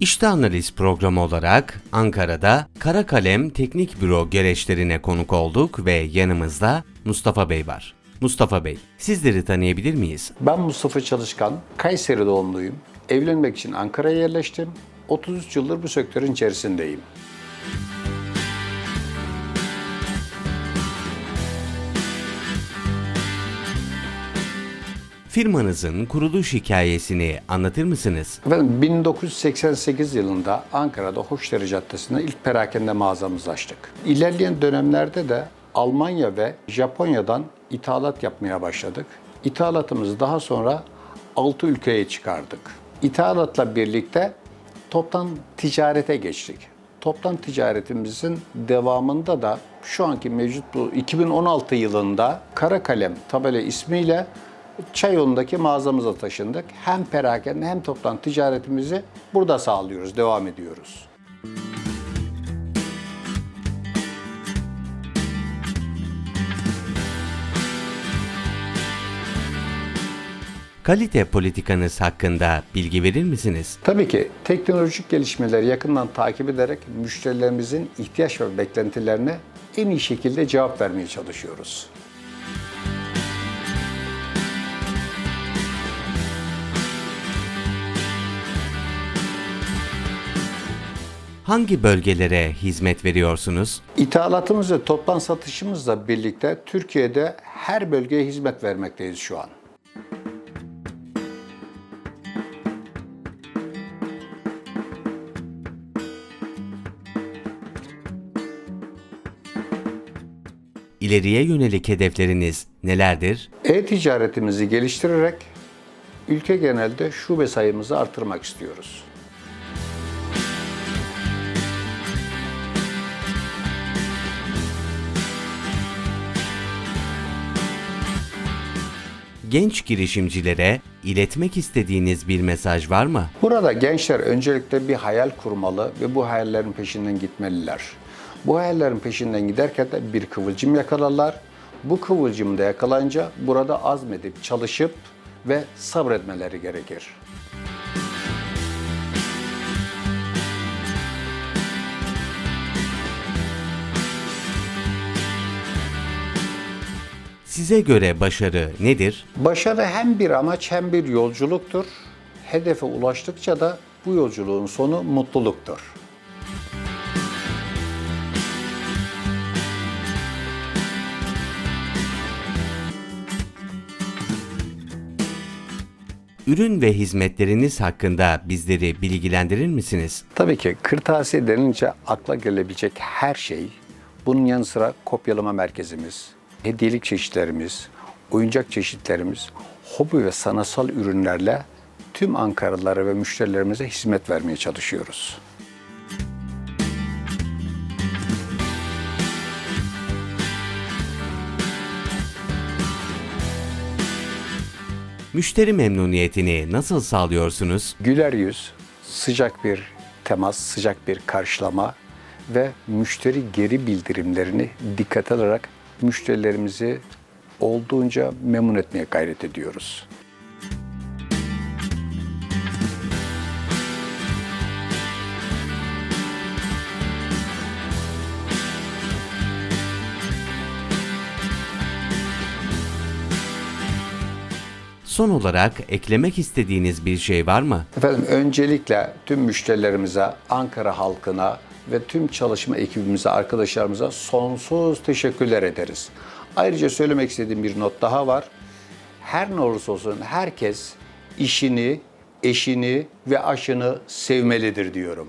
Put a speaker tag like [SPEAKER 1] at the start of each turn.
[SPEAKER 1] İşte Analiz programı olarak Ankara'da Kara Kalem Teknik Büro gereçlerine konuk olduk ve yanımızda Mustafa Bey var. Mustafa Bey, sizleri tanıyabilir miyiz?
[SPEAKER 2] Ben Mustafa Çalışkan, Kayseri doğumluyum. Evlenmek için Ankara'ya yerleştim. 33 yıldır bu sektörün içerisindeyim.
[SPEAKER 1] Firmanızın kuruluş hikayesini anlatır mısınız?
[SPEAKER 2] Efendim 1988 yılında Ankara'da Hoşdere Caddesi'nde ilk perakende mağazamızı açtık. İlerleyen dönemlerde de Almanya ve Japonya'dan ithalat yapmaya başladık. İthalatımızı daha sonra 6 ülkeye çıkardık. İthalatla birlikte toptan ticarete geçtik. Toptan ticaretimizin devamında da şu anki mevcut bu 2016 yılında Kara Kalem tabela ismiyle Çayolu'ndaki mağazamıza taşındık. Hem perakende hem toptan ticaretimizi burada sağlıyoruz, devam ediyoruz.
[SPEAKER 1] Kalite politikanız hakkında bilgi verir misiniz?
[SPEAKER 2] Tabii ki teknolojik gelişmeleri yakından takip ederek müşterilerimizin ihtiyaç ve beklentilerine en iyi şekilde cevap vermeye çalışıyoruz.
[SPEAKER 1] Hangi bölgelere hizmet veriyorsunuz?
[SPEAKER 2] İthalatımız ve toptan satışımızla birlikte Türkiye'de her bölgeye hizmet vermekteyiz şu an.
[SPEAKER 1] İleriye yönelik hedefleriniz nelerdir?
[SPEAKER 2] E-ticaretimizi geliştirerek ülke genelde şube sayımızı artırmak istiyoruz.
[SPEAKER 1] Genç girişimcilere iletmek istediğiniz bir mesaj var mı?
[SPEAKER 2] Burada gençler öncelikle bir hayal kurmalı ve bu hayallerin peşinden gitmeliler. Bu hayallerin peşinden giderken de bir kıvılcım yakalarlar. Bu kıvılcım da yakalanınca burada azmedip çalışıp ve sabretmeleri gerekir.
[SPEAKER 1] Size göre başarı nedir?
[SPEAKER 2] Başarı hem bir amaç hem bir yolculuktur. Hedefe ulaştıkça da bu yolculuğun sonu mutluluktur.
[SPEAKER 1] Ürün ve hizmetleriniz hakkında bizleri bilgilendirir misiniz?
[SPEAKER 2] Tabii ki kırtasiye denince akla gelebilecek her şey, bunun yanı sıra kopyalama merkezimiz, hediyelik çeşitlerimiz, oyuncak çeşitlerimiz, hobi ve sanatsal ürünlerle tüm Ankaralılara ve müşterilerimize hizmet vermeye çalışıyoruz.
[SPEAKER 1] Müşteri memnuniyetini nasıl sağlıyorsunuz?
[SPEAKER 2] Güler yüz, sıcak bir temas, sıcak bir karşılama ve müşteri geri bildirimlerini dikkat alarak müşterilerimizi olduğunca memnun etmeye gayret ediyoruz.
[SPEAKER 1] Son olarak eklemek istediğiniz bir şey var mı?
[SPEAKER 2] Efendim öncelikle tüm müşterilerimize, Ankara halkına ve tüm çalışma ekibimize, arkadaşlarımıza sonsuz teşekkürler ederiz. Ayrıca söylemek istediğim bir not daha var. Her ne olursa olsun herkes işini, eşini ve aşını sevmelidir diyorum.